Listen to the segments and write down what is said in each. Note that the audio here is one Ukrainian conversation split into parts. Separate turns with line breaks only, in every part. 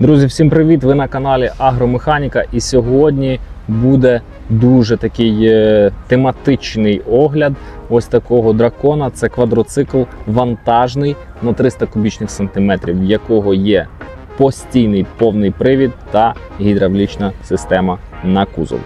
Друзі, всім привіт! Ви на каналі Агромеханіка. І сьогодні буде дуже такий е, тематичний огляд ось такого дракона. Це квадроцикл вантажний на 300 кубічних сантиметрів, в якого є постійний повний привід та гідравлічна система на кузов.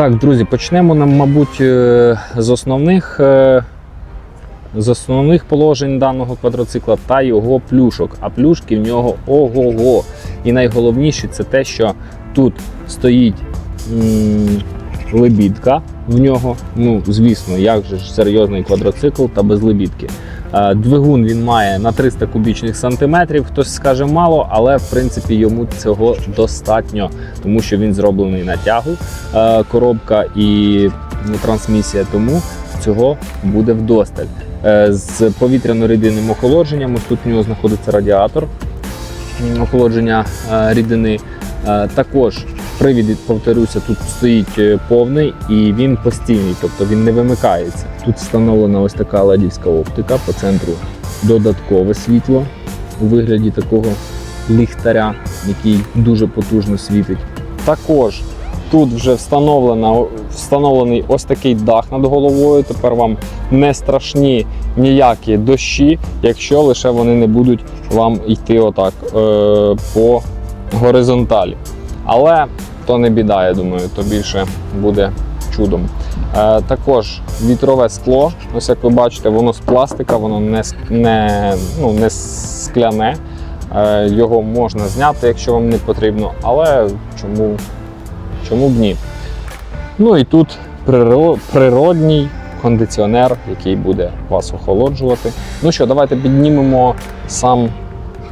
Так, друзі, почнемо нам, мабуть, е, з основних, е, з основних положень даного квадроцикла та його плюшок. А плюшки в нього ого-го. І найголовніше це те, що тут стоїть лебідка в нього. Ну, звісно, як же ж серйозний квадроцикл та без лебідки. Е, Двигун він має на 300 кубічних сантиметрів. Хтось скаже мало, але в принципі йому цього достатньо, тому що він зроблений на тягу. е, Коробка і ну, трансмісія, тому цього буде вдосталь. Е, З повітряно-рідинним охолодженням. Ось тут у нього знаходиться радіатор охолодження рідини. Також привід, повторюся, тут стоїть е, повний і він постійний, тобто він не вимикається. Тут встановлена ось така ледівська оптика по центру додаткове світло у вигляді такого ліхтаря, який дуже потужно світить. Також тут вже встановлений ось такий дах над головою. Тепер вам не страшні ніякі дощі, якщо лише вони не будуть вам йти отак е, по горизонталі. Але то не біда, я думаю, то більше буде чудом. Е, також вітрове скло, ось як ви бачите, воно з пластика, воно не, не, ну, не скляне. Е, його можна зняти, якщо вам не потрібно, але чому, чому б ні? Ну і тут природній кондиціонер, який буде вас охолоджувати. Ну що, давайте піднімемо сам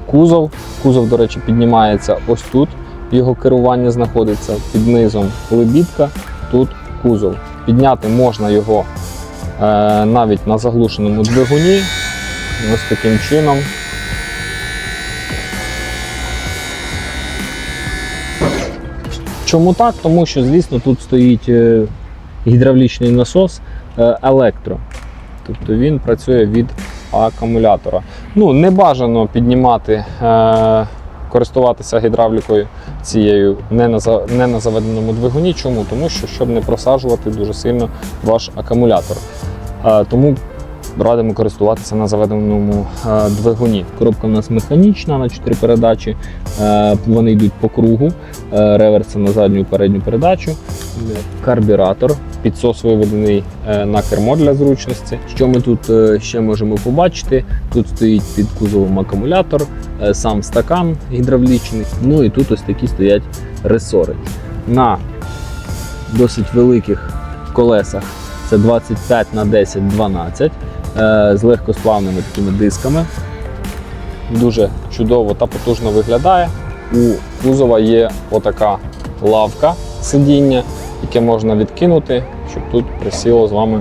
кузов. Кузов, до речі, піднімається ось тут. Його керування знаходиться під низом лебідка, тут кузов. Підняти можна його е, навіть на заглушеному двигуні. Ось таким чином. Чому так? Тому що, звісно, тут стоїть е, гідравлічний насос е, електро. Тобто він працює від акумулятора. Ну, не бажано піднімати, е, користуватися гідравлікою цією не на, за- не на заведеному двигуні. Чому? Тому що щоб не просаджувати дуже сильно ваш акумулятор. Тому радимо користуватися на заведеному двигуні. Коробка у нас механічна на 4 передачі. Вони йдуть по кругу. Реверси на задню передню передачу. Карбюратор, підсос виведений е, на кермо для зручності. Що ми тут е, ще можемо побачити? Тут стоїть під кузовом акумулятор, е, сам стакан гідравлічний. Ну і тут ось такі стоять ресори. На досить великих колесах це 25 на 10 12 е, з легкосплавними такими дисками. Дуже чудово та потужно виглядає. У кузова є отака лавка сидіння, яке можна відкинути, щоб тут присіло з вами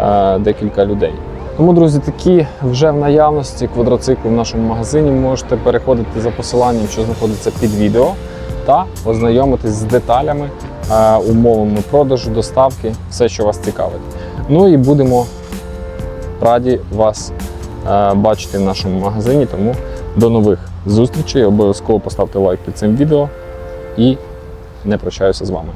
е, декілька людей. Тому, друзі, такі вже в наявності квадроцикли в нашому магазині. Можете переходити за посиланням, що знаходиться під відео, та ознайомитись з деталями, е, умовами продажу, доставки, все, що вас цікавить. Ну і будемо раді вас е, бачити в нашому магазині. Тому до нових зустрічей. Обов'язково поставте лайк під цим відео і не прощаюся з вами.